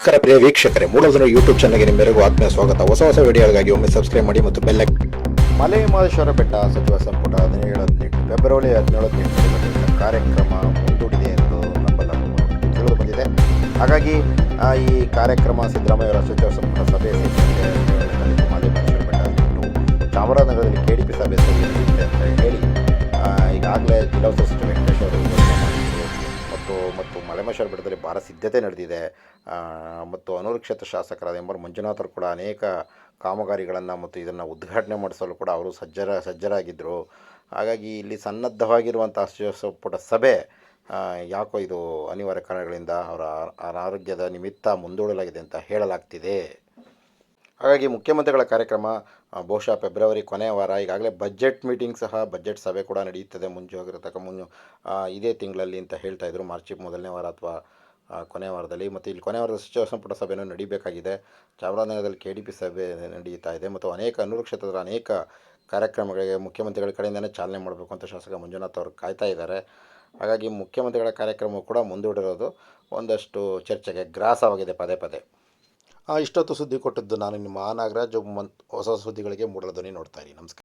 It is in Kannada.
ನಮಸ್ಕಾರ ಪ್ರಿಯ ವೀಕ್ಷಕರೇ ಮೂಲಧನ ಯೂಟ್ಯೂಬ್ ಚಾನಲ್ಗೆ ನಿಮ್ಮೆಲ್ಲರಿಗೂ ಆತ್ಮೀಯ ಸ್ವಾಗತ. ಹೊಸ ಹೊಸ ವಿಡಿಯೋಗಳಿಗಾಗಿ ಒಮ್ಮೆ ಸಬ್ಸ್ಕ್ರೈಬ್ ಮಾಡಿ ಮತ್ತು ಬೆಲ್ಲ ಮಲೆ ಮಹದೇಶ್ವರ ಬೆಟ್ಟ ಸಚಿವ ಸಂಪುಟ ಹದಿನೇಳು ಹದಿನೆಂಟು ಫೆಬ್ರವರಿ ಹದಿನೇಳು ಹದಿನೆಂಟು ಕಾರ್ಯಕ್ರಮ ಮುಂದೂಡಿದೆ ಎಂದು ನಮ್ಮ ತಿಳಿದು ಬಂದಿದೆ. ಹಾಗಾಗಿ ಈ ಕಾರ್ಯಕ್ರಮ ಸಿದ್ದರಾಮಯ್ಯವರ ಸಚಿವ ಸಂಪುಟ ಸಭೆ ಮಲೆ ಮಹದೇಶ್ವರ ಬೆಟ್ಟ ಚಾಮರಾಜನಗರದಲ್ಲಿ ಕೆ ಡಿ ಪಿ ಸಭೆ ನಡೆಯುತ್ತೆ ಅಂತ ಹೇಳಿ ಈಗಾಗಲೇ ಜಿಲ್ಲಾ ಸಚಿವ ಮಲೆಮಹೇಶ್ವರ ಬೆಟ್ಟದಲ್ಲಿ ಭಾಳ ಸಿದ್ಧತೆ ನಡೆದಿದೆ. ಮತ್ತು ಅನುರಕ್ಷಿತ ಶಾಸಕರಾದ ಎಂ ಆರ್ ಮಂಜುನಾಥರು ಕೂಡ ಅನೇಕ ಕಾಮಗಾರಿಗಳನ್ನು ಮತ್ತು ಇದನ್ನು ಉದ್ಘಾಟನೆ ಮಾಡಿಸಲು ಕೂಡ ಅವರು ಸಜ್ಜರ ಸಜ್ಜರಾಗಿದ್ದರು ಹಾಗಾಗಿ ಇಲ್ಲಿ ಸನ್ನದ್ಧವಾಗಿರುವಂಥ ಸಚಿವ ಸಭೆ ಯಾಕೋ ಇದು ಅನಿವಾರ್ಯ ಕಾರಣಗಳಿಂದ ಅವರ ಅನಾರೋಗ್ಯದ ನಿಮಿತ್ತ ಮುಂದೂಡಲಾಗಿದೆ ಅಂತ ಹೇಳಲಾಗ್ತಿದೆ. ಹಾಗಾಗಿ ಮುಖ್ಯಮಂತ್ರಿಗಳ ಕಾರ್ಯಕ್ರಮ ಬಹುಶಃ ಫೆಬ್ರವರಿ ಕೊನೆಯ ವಾರ, ಈಗಾಗಲೇ ಬಜೆಟ್ ಮೀಟಿಂಗ್ ಸಹ ಬಜೆಟ್ ಸಭೆ ಕೂಡ ನಡೆಯುತ್ತದೆ ಮುಂಚೆ ಮುಂಜು ಇದೇ ತಿಂಗಳಲ್ಲಿ ಅಂತ ಹೇಳ್ತಾ ಇದ್ರು. ಮಾರ್ಚ್ ಮೊದಲನೇ ವಾರ ಅಥವಾ ಕೊನೆಯ ವಾರದಲ್ಲಿ ಮತ್ತು ಇಲ್ಲಿ ಕೊನೆಯ ವಾರದ ಸಚಿವ ಸಂಪುಟ ಸಭೆಯನ್ನು ನಡೀಬೇಕಾಗಿದೆ. ಚಾಮರಾಜನಗರದಲ್ಲಿ ಕೆ ಡಿ ಪಿ ಸಭೆ ನಡೀತಾ ಇದೆ ಮತ್ತು ಅನೇಕ ಅನೂರು ಕ್ಷೇತ್ರದ ಅನೇಕ ಕಾರ್ಯಕ್ರಮಗಳಿಗೆ ಮುಖ್ಯಮಂತ್ರಿಗಳ ಕಡೆಯಿಂದಲೇ ಚಾಲನೆ ಮಾಡಬೇಕು ಅಂತ ಶಾಸಕ ಮಂಜುನಾಥ್ ಅವರು ಕಾಯ್ತಾ ಇದ್ದಾರೆ. ಹಾಗಾಗಿ ಮುಖ್ಯಮಂತ್ರಿಗಳ ಕಾರ್ಯಕ್ರಮ ಕೂಡ ಮುಂದೂಡಿರೋದು ಒಂದಷ್ಟು ಚರ್ಚೆಗೆ ಗ್ರಾಸವಾಗಿದೆ ಪದೇ ಪದೇ. ಇಷ್ಟೊತ್ತು ಸುದ್ದಿ ಕೊಟ್ಟದ್ದು ನಾನು ನಿಮ್ಮ ನಾಗರಾಜ್ ಮನ್ ಹೊಸ ಸುದ್ದಿಗಳಿಗೆ ಮೂಡಲ ಧ್ವನಿ ನೋಡ್ತಾ ಇರಿ. ನಮಸ್ಕಾರ.